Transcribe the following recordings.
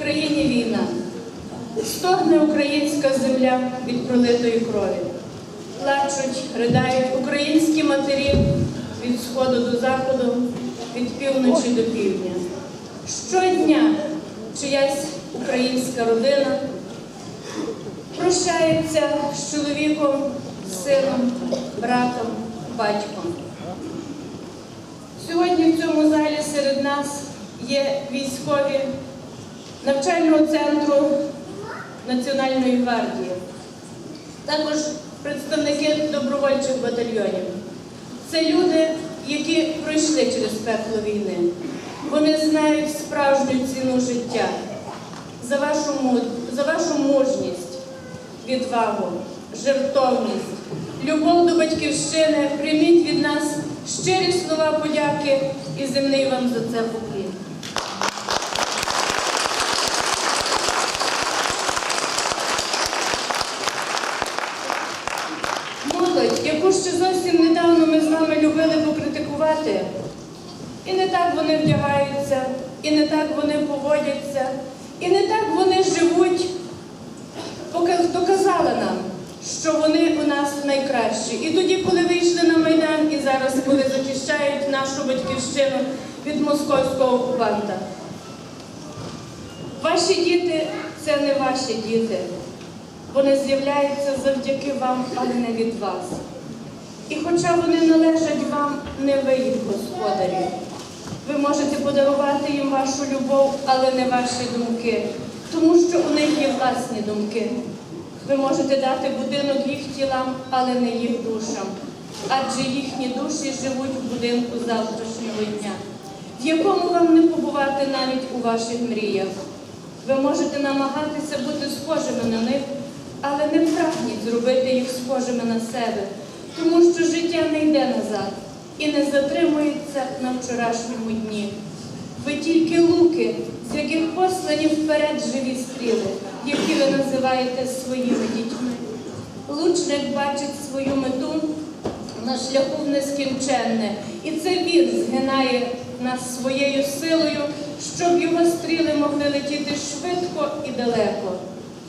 країні війна. Стогне українська земля від пролитої крові. Плачуть, ридають українські матері від сходу до заходу, від півночі до півдня. Щодня чиясь українська родина прощається з чоловіком, сином, братом, батьком. Сьогодні в цьому залі серед нас є військові навчального центру Національної гвардії, також представники добровольчих батальйонів. Це люди, які пройшли через пекло війни. Вони знають справжню ціну життя за вашу, за вашу мужність, відвагу, жертовність, любов до батьківщини. Прийміть від нас щирі слова подяки і земний вам за це поклін. Молодь, яку ще зовсім недавно ми з вами любили покритикувати, і не так вони вдягаються, і не так вони поводяться, і не так вони живуть, доказали нам, що вони у нас найкращі. І тоді, коли вийшли на Майдан, і зараз, коли захищають нашу батьківщину від московського окупанта. Ваші діти це не ваші діти. Вони з'являються завдяки вам, але не від вас. І хоча вони належать вам, не ви їх господарі. Ви можете подарувати їм вашу любов, але не ваші думки, тому що у них є власні думки. Ви можете дати будинок їх тілам, але не їх душам, адже їхні душі живуть в будинку завтрашнього дня, в якому вам не побувати навіть у ваших мріях. Ви можете намагатися бути схожими на них, але не прагніть зробити їх схожими на себе, тому що життя не йде назад і не затримується на вчорашньому дні. Ви тільки луки, з яких послані вперед живі стріли, які ви називаєте своїми дітьми. Лучник бачить свою мету на шляху в нескінченне, і це він згинає нас своєю силою, щоб його стріли могли летіти швидко і далеко.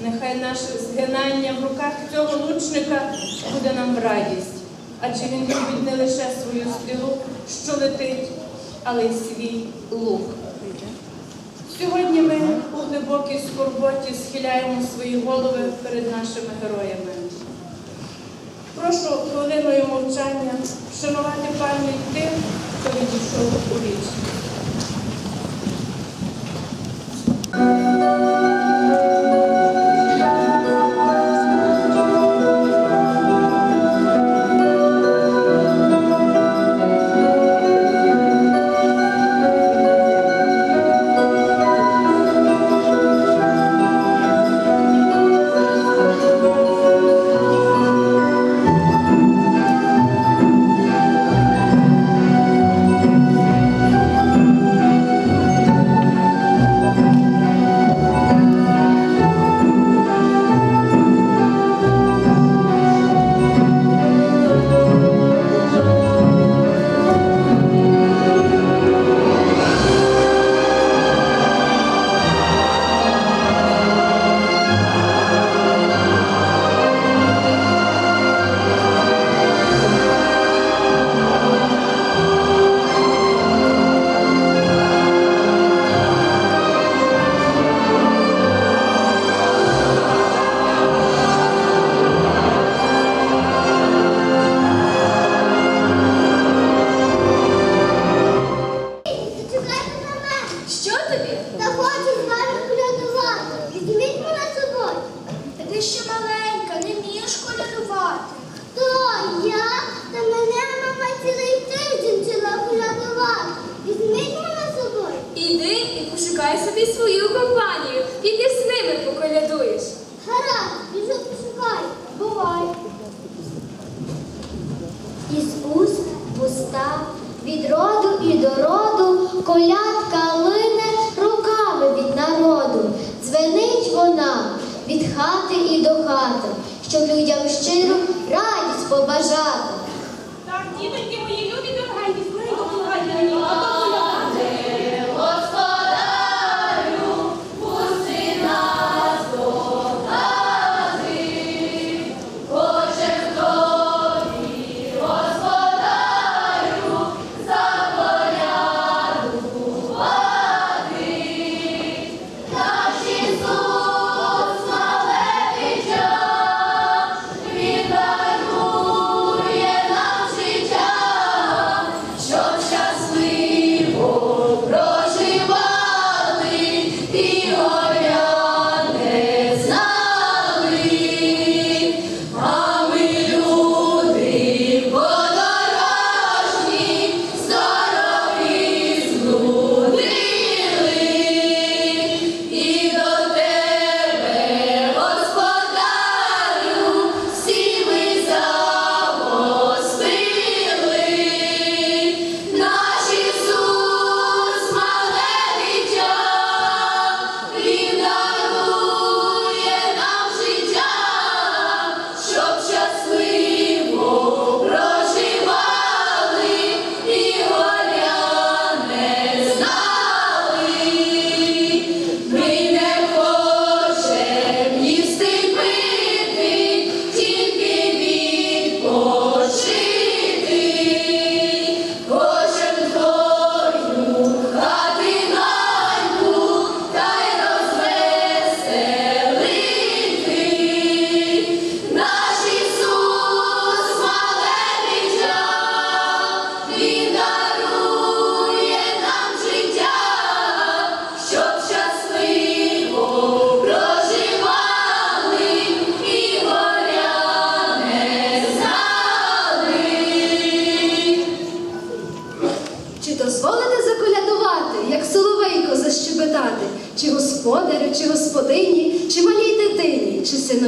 Нехай наше згинання в руках цього лучника буде нам радість, адже він любить не лише свою стрілу, що летить, але й свій лук. Сьогодні ми у глибокій скорботі схиляємо свої голови перед нашими героями. Прошу хвилиною мовчання вшанувати пам'ять тим, хто відійшов у вічність. Уст в уста, від роду і до роду, колядка лине руками від народу. Дзвенить вона від хати і до хати, щоб людям щиро радість побажати.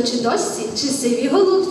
Чи досі, чи сивій голубці.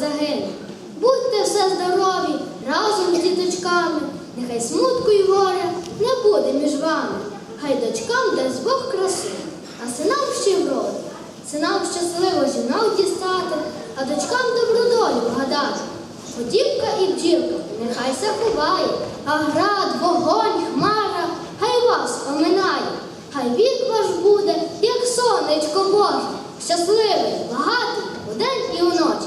Загине. Будьте все здорові разом з діточками. Нехай смутку й горя не буде між вами. Хай дочкам дасть Бог красу, а синам ще й вроду. Синам щасливо жінок дістати, а дочкам добру долю вгадати. Подівка і бджілка нехай се ховає, а град, вогонь, хмара, хай вас оминає, хай вік ваш буде, як сонечко Боже, щасливий, багатий, удень і уночі.